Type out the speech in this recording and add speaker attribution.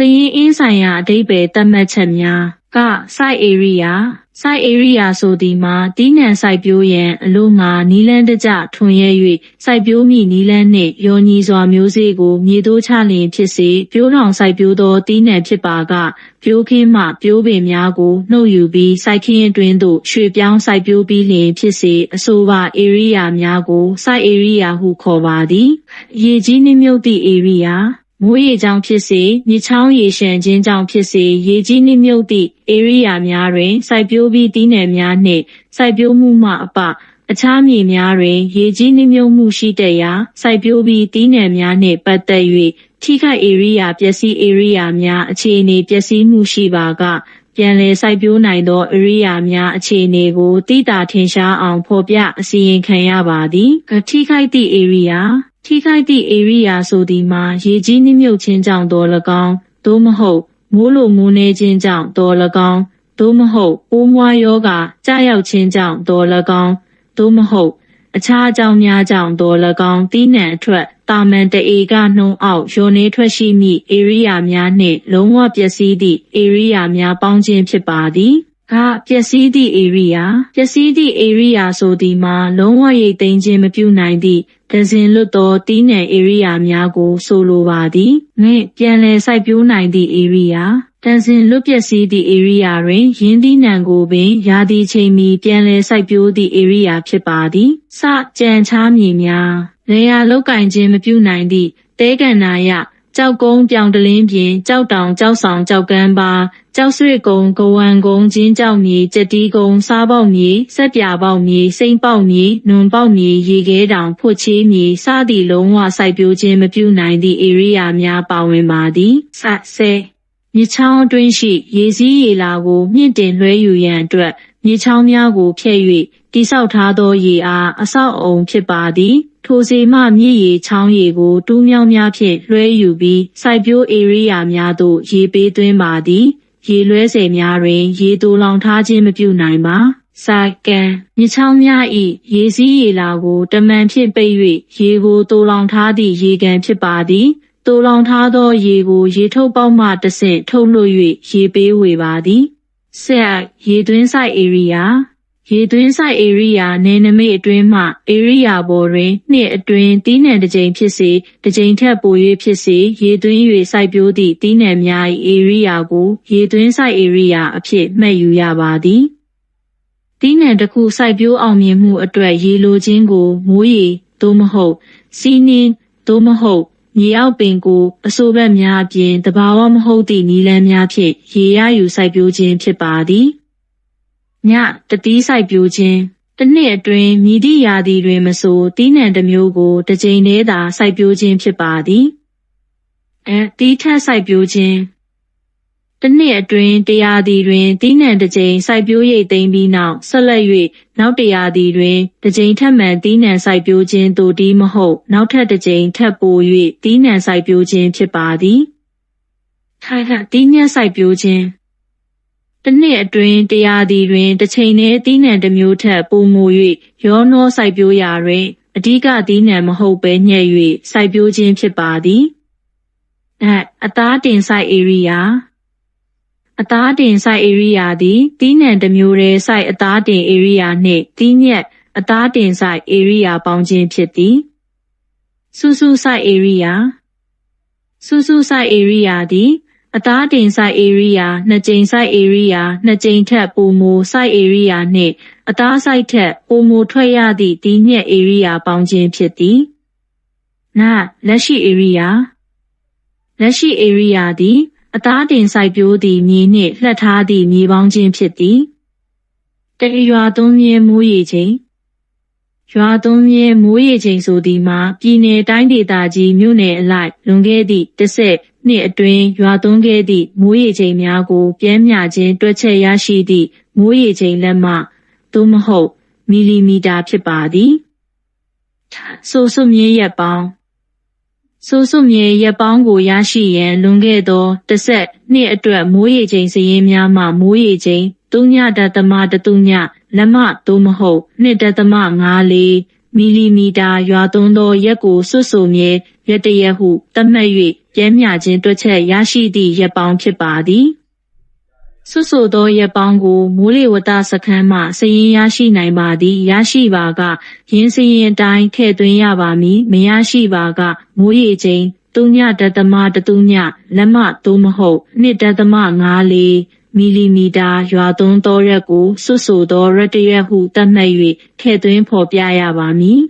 Speaker 1: စရင်အင်းဆိုင်ရာအဓိပ္ပာယ်သတ်မှတ်ချက်များက site area site area ဆိုသည်မှာတီးနှံစိုက်ပျိုးရန်အလို့ငါနီလန်းတကြထွန်ရဲ၍စိုက်ပျိုးမိနီလန်းနှင့်ယောညီစွာမျိုးစေ့ကိုမြေတိုးချလျင်ဖြစ်စေပျိုးထောင်စိုက်ပျိုးသောတီးနှံဖြစ်ပါကပျိုးခင်းမှပျိုးပင်များကိုနှုတ်ယူပြီးစိုက်ခင်းအတွင်းသို့ရွှေ့ပြောင်းစိုက်ပျိုးပြီးလျင်ဖြစ်စေအဆိုပါ area များကို site area ဟုခေါ်ပါသည် ရေကြီးနှင့်မြုပ်သည့် area မိုးရေကြောင့်ဖြစ်စေမြစ်ချောင်းရေရှမ်းခြင်းကြောင့်ဖြစ်စေရေကြီးနှင့်မြုပ်သည့် area များတွင်စိုက်ပျိုးပြီးတည်နယ်များနှင့်စိုက်ပျိုးမှုမှအပအခြားမြေများတွင်ရေကြီးနှင့်မြုပ်မှုရှိတတ်ရာစိုက်ပျိုးပြီးတည်နယ်များနှင့်ပတ်သက်၍ထိခိုက် area ပျက်စီး area များအခြေအနေပျက်စီးမှုရှိပါကပြန်လည်စိုက်ပျိုးနိုင်သော area များအခြေအနေကိုတိတာထင်ရှားအောင်ဖော်ပြအစီရင်ခံရပါသည်ထိခိုက်သည့် area ထိခိုက်သည့် area ဆိုသည်မှာရေကြီးနှင့်မြုပ်ခြင်းကြောင့်သော၎င်းသို့မဟုတ်မိုးလိုမိုးနှဲခြင်းကြောင့်သော၎င်းသို့မဟုတ်ပိုးမွားယောဂကြာရောက်ခြင်းကြောင့်သော၎င်းသို့မဟုတ်အခြားအကြောင်းများကြောင့်သော၎င်းတီးနှံအထွက်တာမန်တအေကနှုံးအောက်ယိုနေထွက်ရှိမည့် area များနှင့်လုံးဝပျက်စီးသည့် area များပေါင်းခြင်းဖြစ်ပါသည် ကပျက်စီးသည့် area ပျက်စီးသည့် area ဆိုသည်မှာလုံးဝရိတ်သိမ်းခြင်းမပြုနိုင်သည့်ဒဇင်လွတ်သောတီးနှံ area များကို ဆိုလိုပါသည်ငင့်ပြန်လည်စိုက်ပျိုးနိုင်သည့် area တန်စင်လွတ်ပျက်စီးသည့် area တွင်ရင်းသီးနှံကိုပင်ရာသီချိန်မီပြန်လည်စိုက်ပျိုးသည့် area ဖြစ်ပါသည်စကြံချားမြေများလေယာလောက်ကင်ခြင်းမပြုနိုင်သည့်တဲကန်နာယ ကြောက်ကုန်းပြောင်တလင်းပြင်ကြောက်တောင်ကြောက်ဆောင်ကြောက်ကမ်းပါကြောက်ဆွေကုန်းကဝံကုန်းကျင်းကြောက်မြေကြက်တီးကုန်းစားပေါက်မြေဆက်ပြပေါက်မြေစိမ့်ပေါက်မြေနွန်ပေါက်မြေရေခဲတောင်ဖွတ်ချေးမြေစသည့်လုံးဝစိုက်ပျိုးခြင်းမပြုနိုင်သည့် area များပါဝင်ပါသည်ဆက်ဆဲမြစ်ချောင်းအတွင်းရှိရေစည်းရေလာကိုမြင့်တင်လွှဲယူရန်အတွက်မြစ်ချောင်းများကိုဖျက်၍တိဆောက်ထားသောရေအားအဆောက်အအုံဖြစ်ပါသည် ထိုစီမှမြစ်ရေချောင်းရေကို တူးမြောင်းများဖြင့်လွှဲယူပြီးစိုက်ပျိုးဧရိယာများသို့ရေပေးသွင်းပါသည်ရေလွှဲစယ်များတွင် ရေတူလောင်ထားခြင်းမပြုနိုင်ပါစာကန်မြချောင်းများ၏ရေစည်းရေလာကိုတမန်ဖြင့်ပိတ်၍ရေကိုတိုးလောင်ထားသည့်ရေကန်ဖြစ်ပါသည်တိုးလောင်ထားသောရေကို ရေထုတ်ပေါက်မှတဆင့်ထုတ်လွှတ်၍ရေပေးဝေပါသည်ဆက်ရေသွင်းဆိုင် area ရေ သွင်းဆိုင် area နယ်နိမိတ်အတွင်းမှ area ပေါ်တွင်နှစ်အတွင်းတီးနှံတစ်ကြိမ်ဖြစ်စေတစ်ကြိမ်ထက်ပို၍ဖြစ်စေရေသွင်း၍စိုက်ပျိုးသည့်တီးနှံများ၏ area ကိုရေသွင်းဆိုင် area အဖြစ်မှတ်ယူရပါသည်တီးနှံတစ်ခုစိုက်ပျိုးအောင်မြင်မှုအတွက်ရေလိုခြင်းကိုမိုးရေသို့မဟုတ်စီးနှင်းသို့မဟုတ်မြေအောက်ပင်ကိုအဆိုးဘက်များအပြင်တဘာဝမဟုတ်သည့်နီလန်းများဖြင့်ရေရယူစိုက်ပျိုးခြင်းဖြစ်ပါသည် ညတတိစိုက်ပျိုးခြင်းတစ်နှစ်အတွင်းမြည်သည့်ရာသီတွင်မဆိုတီးနှံတစ်မျိုးကိုတစ်ကြိမ်တည်းသာစိုက်ပျိုးခြင်းဖြစ်ပါသည်အဲတီးထက်စိုက်ပျိုးခြင်းတစ်နှစ်အတွင်းတရာသီတွင်တီးနှံတစ်ကြိမ်စိုက်ပျိုးရိတ်သိမ်းပြီးနောက်ဆက်လက်၍နောက်တရာသီတွင်တစ်ကြိမ်ထပ်မံတီးနှံစိုက်ပျိုးခြင်းသို့တီးမဟုတ်နောက်ထပ်တစ်ကြိမ်ထပ်ပို၍တီးနှံစိုက်ပျိုးခြင်းဖြစ်ပါသည်ထိုင်ထတီးနှံစိုက်ပျိုးခြင်း တစ်နှစ်အတွင်းတရာသီတွင် တစ်ချိန်တည်းတီးနှံတစ်မျိုးထက် ပိုမို၍ရောနှောစိုက်ပျိုးရာတွင် အဓိကတီးနှံမဟုတ်ဘဲညှက်၍စိုက်ပျိုးခြင်းဖြစ်ပါသည်အဲအသားတင်စိုက် area အသားတင် site area သည်တီးနှံတစ်မျိုးတည်း site အသားတင် area နှင့်တီးညက်အသားတင် site area ပေါင်းခြင်းဖြစ်သည်စူးစူး site area စူးစူး site area သည် အသားတင် site area နှစ်ကြိမ် site area နှစ်ကြိမ်ထက်ပိုမို site area နှင့် အသား site ထက်ပိုမိုထွက်ရသည့်တီးညက် area ပေါင်းခြင်းဖြစ်သည်နလက်ရှိ area လက်ရှိ area သည် အသားတင်စိုက်ပျိုးသည့်မြေနှင့်လှက်ထားသည့်မြေပေါင်းခြင်းဖြစ်သည်တရရွာသွန်းမြဲမိုးရေချိန် ရွာသွန်းမြဲမိုးရေချိန်ဆိုသည်မှာပြည်내တိုင်းဒေသကြီးမြို့နယ်အလိုက်လွန်ခဲ့သည့်တစ်ဆက်နှစ်အတွင်းရွာသွန်းခဲ့သည့်မိုးရေချိန်များကိုပြန်မျှခြင်းတွက်ချက်ရရှိသည့်မိုးရေချိန်လက်မှသို့မဟုတ်မီလီမီတာဖြစ်ပါသည်ဆိုစွမြဲရက်ပေါင်းဆိုစွမြေရက်ပေါင်းကိုရရှိရန်လွန်ခဲ့သောတစ်ဆက်နှစ်အတွက်မိုးရေချိန်စည်ရင်းများမှမိုးရေချိန်3ညဒသမတတုည လက်မသို့မဟုတ်2ဒသမ54မီလီမီတာရွာသွန်းသောရက်ကိုစွတ်ဆိုမြဲရက်တရက်ဟုသတ်မှတ်၍ရပြဲမြခြင်းတွက်ချက်ရရှိသည့်ရက်ပေါင်းဖြစ်ပါသည်ဆွဆိုသောရက်ပေါင်းကိုမိုးလေဝသစခန်းမှစည်ရင်ရရှိနိုင်ပါသည်ရရှိပါကရင်းစည်ရင်အတိုင်းထည့်သွင်းရပါမည်မရရှိပါကမိုးရေချိန်တုညတသမတတုညလက်မသို့မဟုတ်နှစ်တသ မ54မီလီမီတာရွာသွန်းသောရက်ကိုဆွဆိုသောရက်တရက်ဟုသတ်မှတ်၍ထည့်သွင်းဖော်ပြရပါမည်